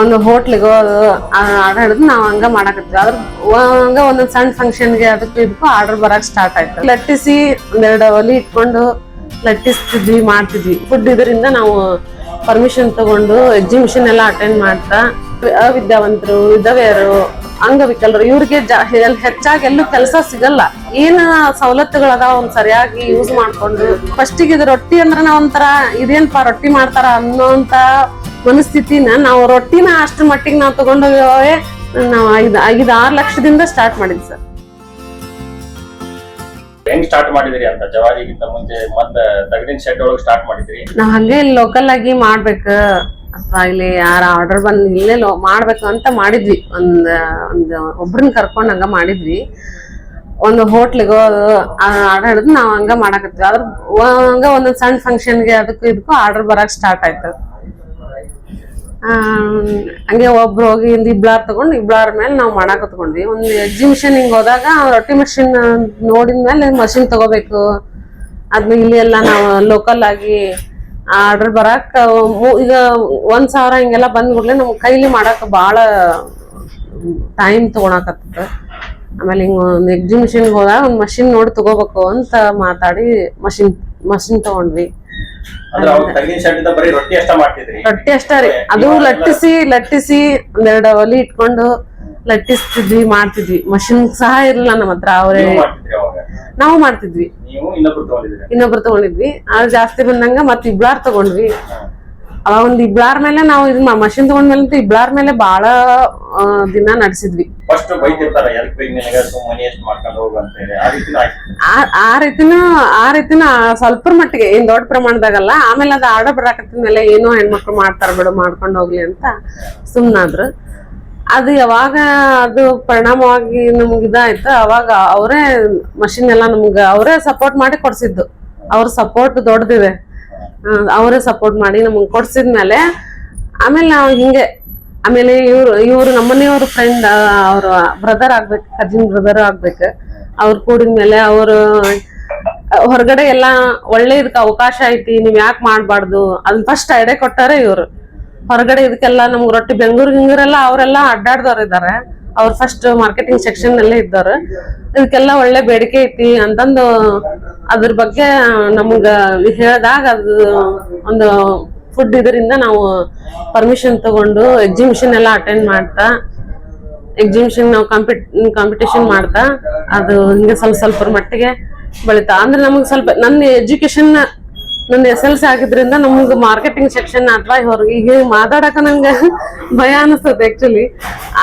ಒಂದು ಹೋಟ್ಲಿಗೆ ಆರ್ಡರ್ ಹಿಡಿದು ನಾವು ಹಂಗ ಮಾಡಕತ್ತೀವಿ ಅದ್ರ ಹಂಗ ಒಂದೊಂದ್ ಸಣ್ಣ ಫಂಕ್ಷನ್ಗೆ ಅದಕ್ಕೆ ಇದಕ್ಕೂ ಆರ್ಡರ್ ಬರಕ್ ಸ್ಟಾರ್ಟ್ ಆಯ್ತು. ಲಟ್ಟಿಸಿ ಒಂದೆರಡು ಒಲಿ ಇಟ್ಕೊಂಡು ಲಟ್ಟಿಸ್ತಿದ್ವಿ, ಮಾಡ್ತಿದ್ವಿ. ಫುಡ್ ಇದರಿಂದ ನಾವು ಪರ್ಮಿಷನ್ ತಗೊಂಡು ಎಕ್ಸಿಬಿಷನ್ ಎಲ್ಲ ಅಟೆಂಡ್ ಮಾಡ್ತಾ, ಅವಿದ್ಯಾವಂತರು, ವಿಧವೆಯರು, ಅಂಗವಿಕಲರು, ಇವ್ರಿಗೆ ಹೆಚ್ಚಾಗಿ ಎಲ್ಲೂ ಕೆಲಸ ಸಿಗಲ್ಲ. ಏನ ಸವಲತ್ತುಗಳದಾವ ಒಂದ್ ಸರಿಯಾಗಿ ಯೂಸ್ ಮಾಡ್ಕೊಂಡು ಫಸ್ಟಿಗೆ ಇದು ರೊಟ್ಟಿ ಅಂದ್ರೆ ಒಂಥರ ಇದೇನ್ಪಾ ರೊಟ್ಟಿ ಮಾಡ್ತಾರ ಅನ್ನೋಂತ ಮನಸ್ಥಿತಿನ ನಾವು ರೊಟ್ಟಿನ ಅಷ್ಟು ಮಟ್ಟಿಗೆ ನಾವು ತಗೊಂಡೋಗೇ ನಾವು ಐದ್ ಐದು ಆರ್ ಲಕ್ಷದಿಂದ ಸ್ಟಾರ್ಟ್ ಮಾಡಿದ್ವಿ ಸರ್. ಹೆಂಗ್ ಸ್ಟಾರ್ಟ್ ಮಾಡಿದ್ರಿ ಅಂತ? ಜವಾರಿಗಿಂತ ಮುಂಚೆ ಮತ್ತ ತಗಡಿನ ಶೆಡ್ ಒಳಗೆ ಸ್ಟಾರ್ಟ್ ಮಾಡಿದ್ರಿ? ನಾವ್ ಹಂಗೆ ಲೋಕಲ್ ಆಗಿ ಮಾಡ್ಬೇಕ ಅಥವಾ ಇಲ್ಲಿ ಯಾರ ಆರ್ಡರ್ ಬಂದ್ ಇಲ್ಲೇ ಲೋ ಮಾಡ್ಬೇಕು ಅಂತ ಮಾಡಿದ್ವಿ. ಒಂದ್ ಒಂದ್ ಒಬ್ರನ್ನ ಕರ್ಕೊಂಡ್ ಹಂಗ ಮಾಡಿದ್ವಿ. ಒಂದು ಹೋಟ್ಲಿಗೆ ಆರ್ಡರ್ ಹಿಡಿದು ನಾವ್ ಹಂಗ ಮಾಡಾಕತ್ವಿ ಅದ್ರ ಹಂಗ ಒಂದೊಂದ್ ಸಣ್ಣ ಫಂಕ್ಷನ್ಗೆ ಅದಕ್ಕೂ ಇದಕ್ಕೂ ಆರ್ಡರ್ ಬರಕ್ ಸ್ಟಾರ್ಟ್ ಆಯ್ತು. ಹಂಗೆ ಒಬ್ರು ಹೋಗಿ ಹಿಂದೆ ಇಬ್ಲಾರ್ ತಗೊಂಡು ಇಬ್ಲಾರ್ ಮೇಲೆ ನಾವು ಮಾಡಾಕ ತಗೊಂಡ್ವಿ ಒಂದು ಎಕ್ಸಿಬಿಷನ್ ಹಿಂಗ್ ಹೋದಾಗ ರೊಟ್ಟಿ ಮಷಿನ್ ನೋಡಿದ್ಮೇಲೆ ಮಷಿನ್ ತಗೋಬೇಕು. ಅದ್ನ ಇಲ್ಲಿ ಎಲ್ಲ ನಾವು ಲೋಕಲ್ ಆಗಿ ಆರ್ಡರ್ ಬರಕ್ ಈಗ ಒಂದ್ ಸಾವಿರ ಹಿಂಗೆಲ್ಲ ಬಂದ್ಬಿಡ್ಲೆ ನಮ್ ಕೈಲಿ ಮಾಡಕ್ ಬಹಳ ಟೈಮ್ ತಗೊಳಕತ್ತ ಆಮೇಲೆ ಹಿಂಗ ಒಂದು ಎಕ್ಸಿಬಿಷನ್ಗೆ ಹೋದಾಗ ಒಂದು ಮಷಿನ್ ನೋಡಿ ತಗೋಬೇಕು ಅಂತ ಮಾತಾಡಿ ಮಷಿನ್ ಮಷಿನ್ ತಗೊಂಡ್ವಿ. ರೊಟ್ಟಿ ಅಷ್ಟ ರೀ. ಅದು ಲಟ್ಟಿಸಿ ಲಟ್ಟಿಸಿ ಒಂದೆರಡು ಒಲಿ ಇಟ್ಕೊಂಡು ಲಟ್ಟಿಸ್ತಿದ್ವಿ ಮಾಡ್ತಿದ್ವಿ. ಮಷಿನ್ ಸಹ ಇರಲಿಲ್ಲ ನಮ್ಮ ಹತ್ರ ಅವರೇ ನೀವು ಮಾಡ್ತಿದ್ವಿ. ಇನ್ನೊಬ್ರು ತಗೊಂಡಿದ್ವಿ. ಆದ್ರೆ ಜಾಸ್ತಿ ಬಂದಂಗ ಮತ್ ಇಬ್ಳಾರ್ ತಗೊಂಡ್ವಿ. ಅವಾಗ ಒಂದ್ ಇಬ್ಳಾರ್ ಮೇಲೆ ನಾವು ಇದು ಮಷಿನ್ ತಗೊಂಡ್ಮೇಲೆ ಇಬ್ಳಾರ್ ಮೇಲೆ ಬಹಳ ದಿನ ನಡೆಸಿದ್ವಿ. ಆ ರೀತಿನ ಆ ರೀತಿನ ಆ ರೀತಿನ ಸ್ವಲ್ಪ ಮಟ್ಟಿಗೆ ಏನ್ ದೊಡ್ಡ ಪ್ರಮಾಣದಾಗಲ್ಲ ಆಮೇಲೆ ಅದು ಆರ್ಡರ್ ಬರಾಕತ್ತಿದ್ಮೇಲೆ ಏನೋ ಹೆಣ್ಮಕ್ಳು ಮಾಡ್ತಾರ ಬಿಡು ಮಾಡ್ಕೊಂಡು ಹೋಗ್ಲಿ ಅಂತ ಸುಮ್ನಾದ್ರು. ಅದು ಯಾವಾಗ ಅದು ಪರಿಣಾಮವಾಗಿ ನಮ್ಗೆ ಇದಾಯ್ತು ಅವಾಗ ಅವರೇ ಮಷಿನ್ ಎಲ್ಲ ನಮ್ಗೆ ಅವರೇ ಸಪೋರ್ಟ್ ಮಾಡಿ ಕೊಡ್ಸಿದ್ದು. ಅವ್ರ ಸಪೋರ್ಟ್ ದೊಡ್ಡದಿದೆ ಅವರೇ ಸಪೋರ್ಟ್ ಮಾಡಿ ನಮಗೆ ಕೊಡ್ಸಿದ್ಮೇಲೆ ಆಮೇಲೆ ನಾವು ಹಿಂಗೆ, ಆಮೇಲೆ ಇವ್ರು ಇವ್ರು ನಮ್ಮನೆಯವ್ರ ಫ್ರೆಂಡ್ ಅವ್ರ ಬ್ರದರ್ ಆಗ್ಬೇಕು ಕಜಿನ್ ಬ್ರದರ್ ಆಗ್ಬೇಕು, ಅವ್ರು ಕೂಡಿದ್ಮೇಲೆ ಅವರು ಹೊರಗಡೆ ಎಲ್ಲ ಒಳ್ಳೆ ಇದಕ್ಕೆ ಅವಕಾಶ ಐತಿ, ನೀವು ಯಾಕೆ ಮಾಡಬಾರ್ದು? ಅದನ್ನ ಫಸ್ಟ್ ಐಡಿಯಾ ಕೊಟ್ಟಾರೆ ಇವ್ರು. ಹೊರಗಡೆ ಇದಕ್ಕೆಲ್ಲ ನಮ್ಗೆ ರೊಟ್ಟಿ ಬೆಂಗಳೂರು ಗಿಂಗೂರೆಲ್ಲ ಅವರೆಲ್ಲ ಅಡ್ಡಾಡ್ದವ್ರು ಇದಾರೆ ಅವ್ರು ಫಸ್ಟ್ ಮಾರ್ಕೆಟಿಂಗ್ ಸೆಕ್ಷನ್ ಅಲ್ಲೇ ಇದ್ದವ್ರು ಇದಕ್ಕೆಲ್ಲ ಒಳ್ಳೆ ಬೇಡಿಕೆ ಐತಿ ಅಂತಂದು ಅದ್ರ ಬಗ್ಗೆ ನಮ್ಗ ಹೇಳಿದಾಗ ಅದು ಒಂದು ಫುಡ್ ಇದರಿಂದ ನಾವು ಪರ್ಮಿಷನ್ ತಗೊಂಡು ಎಕ್ಸಿಬಿಷನ್ ಎಲ್ಲ ಅಟೆಂಡ್ ಮಾಡ್ತಾ ಎಕ್ಸಿಬಿಷನ್ ನಾವು ಕಾಂಪಿಟ್ ಕಾಂಪಿಟೇಷನ್ ಮಾಡ್ತಾ, ಅದು ಹಿಂಗೆ ಸ್ವಲ್ಪ ಸ್ವಲ್ಪ ಮಟ್ಟಿಗೆ ಬೆಳಿತಾ. ಅಂದ್ರೆ ನಮಗೆ ಸ್ವಲ್ಪ ನನ್ನ ಎಜುಕೇಶನ್ ನನ್ನ ಎಸ್ ಎಲ್ ಸಿ ಆಗಿದ್ರಿಂದ ನಮ್ಗೆ ಮಾರ್ಕೆಟಿಂಗ್ ಸೆಕ್ಷನ್ ಅಥವಾ ಹೊರಗೆ ಈಗ ಮಾತಾಡಕ ನಂಗೆ ಭಯ ಅನಿಸ್ತದೆ ಆಕ್ಚುಲಿ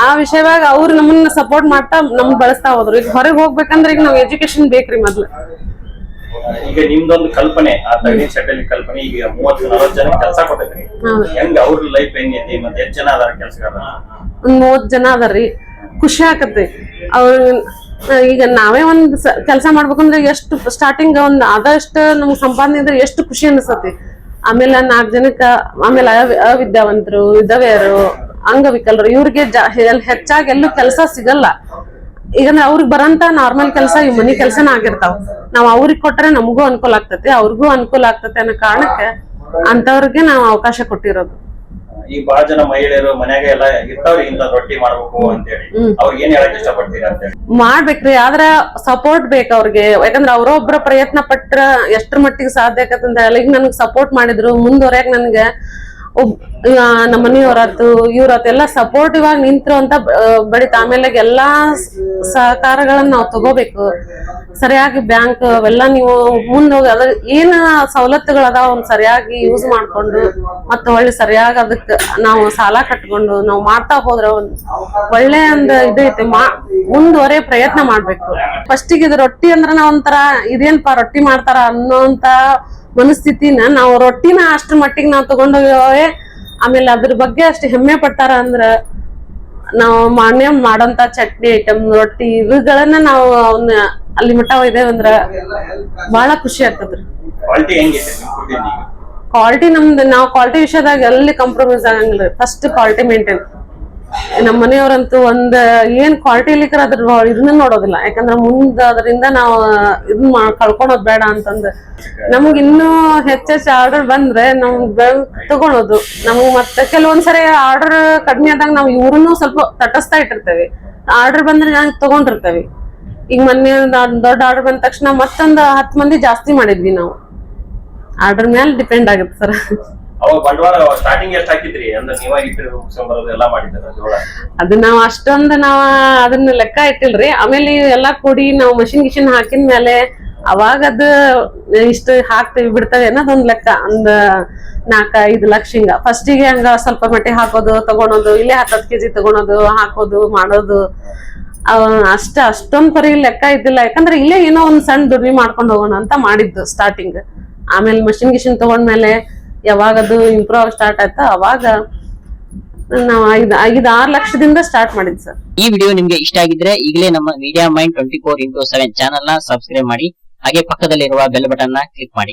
ಆ ವಿಷಯವಾಗ ಅವ್ರು ನಮ್ಮನ್ನ ಸಪೋರ್ಟ್ ಮಾಡ್ತಾ ನಮ್ಗೆ ಬಳಸ್ತಾ ಹೋದ್ರು. ಈಗ ಹೊರಗೆ ಹೋಗ್ಬೇಕಂದ್ರೆ ಈಗ ನಾವು ಎಜುಕೇಶನ್ ಬೇಕ್ರಿ ಮೊದ್ಲು. ಈಗ ನಿಮ್ದೊಂದು ಕಲ್ಪನೆ ಆ ತಗಡಿನ ಶೆಡ್ ಕಲ್ಪನೆ ಈಗ ಮೂವತ್ತು ನಲವತ್ತು ಜನ ಕೆಲಸ ಕೊಟ್ಟಿದ್ರಿ. ಹೆಂಗ ಅವ್ರ ಲೈಫ್ ಹೆಂಗೈತಿ ಮತ್ತೆ ಎಷ್ಟು ಜನ ಅದಾರ ಕೆಲಸಗಾರ ಒಂದ್ ಮೂವತ್ ಜನ ಅದಾರ್ರಿ. ಖುಷಿ ಆಕತ್ತೆ ಅವ್ರ ಈಗ ನಾವೇ ಒಂದ್ ಕೆಲಸ ಮಾಡ್ಬೇಕಂದ್ರೆ ಎಷ್ಟು ಸ್ಟಾರ್ಟಿಂಗ್ ಒಂದ್ ಆದಷ್ಟು ನಮ್ಗ್ ಸಂಪಾದನೆ ಇದ್ರೆ ಎಷ್ಟು ಖುಷಿ ಅನಿಸ್ತತಿ. ಆಮೇಲೆ ನಾಲ್ಕ್ ಜನಕ್ಕ, ಆಮೇಲೆ ಅವಿ- ಅವಿದ್ಯಾವಂತರು, ವಿಧವೆಯರು, ಅಂಗವಿಕಲರು, ಇವ್ರಿಗೆ ಹೆಚ್ಚಾಗಿ ಎಲ್ಲೂ ಕೆಲಸ ಸಿಗಲ್ಲ. ಈಗ ಅವ್ರಿಗೆ ಬರಂತ ನಾರ್ಮಲ್ ಕೆಲಸ ಈ ಮನಿ ಕೆಲಸನ ಆಗಿರ್ತಾವ. ನಾವ್ ಅವ್ರಿಗೆ ಕೊಟ್ರೆ ನಮಗೂ ಅನುಕೂಲ ಆಗ್ತತಿ, ಅವ್ರಿಗೂ ಅನುಕೂಲ ಆಗ್ತತಿ ಅನ್ನೋ ಕಾರಣಕ್ಕೆ ಅಂತವ್ರಿಗೆ ನಾವು ಅವಕಾಶ ಕೊಟ್ಟಿರೋದು. ಈಗ ಬಹಳ ಜನ ಮಹಿಳೆಯರು ಮನ್ಯಾಗ ಎಲ್ಲ ಇರ್ತಾವ್ರಿ ಇಂತ ರೊಟ್ಟಿ ಮಾಡ್ಬೇಕು ಅಂತೇಳಿ. ಅವ್ರಿಗೆ ಏನ್ ಹೇಳಕ್ ಇಷ್ಟಪಡ್ತೀರಿ ಅಂತೇಳಿ? ಮಾಡ್ಬೇಕ್ರಿ ಆದ್ರ ಸಪೋರ್ಟ್ ಬೇಕ ಅವ್ರಿಗೆ. ಯಾಕಂದ್ರ ಅವ್ರೊಬ್ರ ಪ್ರಯತ್ನ ಪಟ್ರ ಎಷ್ಟ್ರ ಮಟ್ಟಿಗೆ ಸಾಧ್ಯ ಆಕತ್ತಂತ ಹೇಳಿ. ಈಗ ನನ್ಗೆ ಸಪೋರ್ಟ್ ಮಾಡಿದ್ರು ಮುಂದುವರೆಯಕ್ ನನ್ಗೆ ಒಬ್ ನಮ್ಮ ಮನೆಯವರತ್ತು ಇವ್ರತ್ತು ಎಲ್ಲ ಸಪೋರ್ಟಿವ್ ಆಗಿ ನಿಂತರು ಅಂತ ಆ, ಬೆಳಿತ ಆಮೇಲೆ ಎಲ್ಲ ಸಹಕಾರಗಳನ್ನ ನಾವು ತಗೋಬೇಕು. ಸರಿಯಾಗಿ ಬ್ಯಾಂಕ್ ಅವೆಲ್ಲ ನೀವು ಮುಂದೆ ಹೋಗಿ ಅದ್ರ ಏನ ಸವಲತ್ತುಗಳದಾವ ಅವ್ನ ಸರಿಯಾಗಿ ಯೂಸ್ ಮಾಡ್ಕೊಂಡು ಮತ್ತೆ ಒಳ್ಳೆ ಸರಿಯಾಗಿ ಅದಕ್ಕೆ ನಾವು ಸಾಲ ಕಟ್ಕೊಂಡು ನಾವು ಮಾಡ್ತಾ ಹೋದ್ರೆ ಒಂದು ಒಳ್ಳೆ ಒಂದು ಇದೈತೆ ಮಾ ಮುಂದುವರೆ ಪ್ರಯತ್ನ ಮಾಡಬೇಕು. ಫಸ್ಟಿಗೆ ಇದು ರೊಟ್ಟಿ ಅಂದ್ರೆ ನಾವು ಒಂಥರ ಇದೇನಪ್ಪ ರೊಟ್ಟಿ ಮಾಡ್ತಾರ ಅನ್ನೋಂತ ಮನಸ್ಥಿತಿನ ನಾವು ರೊಟ್ಟಿನ ಅಷ್ಟ್ರ ಮಟ್ಟಿಗೆ ನಾವು ತಗೊಂಡೋಗೇ ಆಮೇಲೆ ಅದ್ರ ಬಗ್ಗೆ ಅಷ್ಟು ಹೆಮ್ಮೆ ಪಟ್ಟಾರ ಅಂದ್ರ ನಾವು ಮಾನ್ಯ ಮಾಡೋಂತ ಚಟ್ನಿ ಐಟಮ್ ರೊಟ್ಟಿ ಇವುಗಳನ್ನ ನಾವು ಅವನ್ನ ಅಲ್ಲಿ ಮಟ್ಟ ಒಯ್ದೇವ್ ಅಂದ್ರ ಬಹಳ ಖುಷಿ ಆಗ್ತದ್ರಿ. ಕ್ವಾಲಿಟಿ ನಮ್ದು ನಾವು ಕ್ವಾಲಿಟಿ ವಿಷಯದಾಗ ಎಲ್ಲಿ ಕಾಂಪ್ರಮೈಸ್ ಆಗಂಗಿಲ್ಲ ಫಸ್ಟ್ ಕ್ವಾಲಿಟಿ ಮೇಂಟೈನ್ ನಮ್ಮ ಮನೆಯವರಂತೂ ಒಂದ್, ಏನ್ ಕ್ವಾಲಿಟಿ ಲಿಕ್ಕರ್ ಅದ್ರ ಇದನ್ನ ನೋಡೋದಿಲ್ಲ. ಯಾಕಂದ್ರ ಮುಂದ ಅದರಿಂದ ನಾವು ಇದನ್ನ ಕಳ್ಕೊಳೋದ್ ಬೇಡ ಅಂತಂದ. ನಮಗ್ ಇನ್ನೂ ಹೆಚ್ಚೆಚ್ಚು ಆರ್ಡರ್ ಬಂದ್ರೆ ನಮ್ ತಗೊಳೋದು. ನಮ್ಗ್ ಮತ್ತೆ ಕೆಲವೊಂದ್ಸರಿ ಆರ್ಡರ್ ಕಡಿಮೆ ಆದಾಗ ನಾವು ಇವ್ರನ್ನೂ ಸ್ವಲ್ಪ ತಟಸ್ತಾ ಇಟ್ಟಿರ್ತೇವೆ. ಆರ್ಡರ್ ಬಂದ್ರೆ ನಾವು ತಗೊಂಡಿರ್ತೇವೆ. ಈಗ ಮೊನ್ನೆ ದೊಡ್ಡ ಆರ್ಡರ್ ಬಂದ ತಕ್ಷಣ ಮತ್ತೊಂದು ಹತ್ತು ಮಂದಿ ಜಾಸ್ತಿ ಮಾಡಿದ್ವಿ ನಾವು. ಆರ್ಡರ್ ಮೇಲೆ ಡಿಪೆಂಡ್ ಆಗುತ್ತೆ ಸರ್. ಅವಾಗ ಬಂಡವಾಳ ಸ್ಟಾರ್ಟಿಂಗ್ ಎಷ್ಟ್ ಹಾಕಿದ್ರಿ? ಅಂದ್ರೆ ಎಲ್ಲ ಜೋಳ? ನಾವ್ ಅಷ್ಟೊಂದು ನಾವ್ ಅದನ್ನ ಲೆಕ್ಕ ಇಟ್ಟಿಲ್ರಿ. ಆಮೇಲೆ ಎಲ್ಲಾ ಕೂಡಿ ನಾವು ಮಷಿನ್ ಗಿಷಿನ್ ಹಾಕಿದ ಮೇಲೆ ಅವಾಗ ಅದು ಇಷ್ಟು ಹಾಕ್ತಿವಿ, ಬಿಡ್ತವೆ ಅನ್ನೋದೊಂದ್ ಲೆಕ್ಕ. ಒಂದ್ ನಾಲ್ಕ ಐದು ಲಕ್ಷ ಹಿಂಗ. ಫಸ್ಟಿಗೆ ಹಂಗ ಸ್ವಲ್ಪ ಮಟ್ಟಿ ಹಾಕೋದು ತಗೊಳೋದು ಇಲ್ಲೇ ಹತ್ತತ್ತು ಕೆಜಿ ತಗೊಳೋದು ಹಾಕೋದು, ಮಾಡೋದು. ಅಷ್ಟ ಅಷ್ಟೊಂದ್ ಪರಿ ಲೆಕ್ಕ ಇದ್ದಿಲ್ಲ. ಯಾಕಂದ್ರೆ ಇಲ್ಲೇ ಏನೋ ಒಂದ್ ಸಣ್ಣ ದುಡಿಮೆ ಮಾಡ್ಕೊಂಡು ಹೋಗೋಣ ಅಂತ ಮಾಡಿದ್ದು ಸ್ಟಾರ್ಟಿಂಗ್ ಆಮೇಲೆ ಮಷಿನ್ ಗಿಷಿನ್ ತಗೊಂಡ್ಮೇಲೆ ಯಾವಾಗ ಅದು ಇಂಪ್ರೂವ್ ಸ್ಟಾರ್ಟ್ ಆಯ್ತಾ? ಅವಾಗ ಲಕ್ಷದಿಂದ ಸ್ಟಾರ್ಟ್ ಮಾಡಿದ್ ಸರ್. ಈ ವಿಡಿಯೋ ನಿಮ್ಗೆ ಇಷ್ಟ ಆಗಿದ್ರೆ ಈಗಲೇ ನಮ್ಮ media mind twenty four into seven ಚಾನಲ್ನ ಸಬ್ಸ್ಕ್ರೈಬ್ ಮಾಡಿ, ಹಾಗೆ ಪಕ್ಕದಲ್ಲಿರುವ ಬೆಲ್ ಬಟನ್ನ ಕ್ಲಿಕ್ ಮಾಡಿ.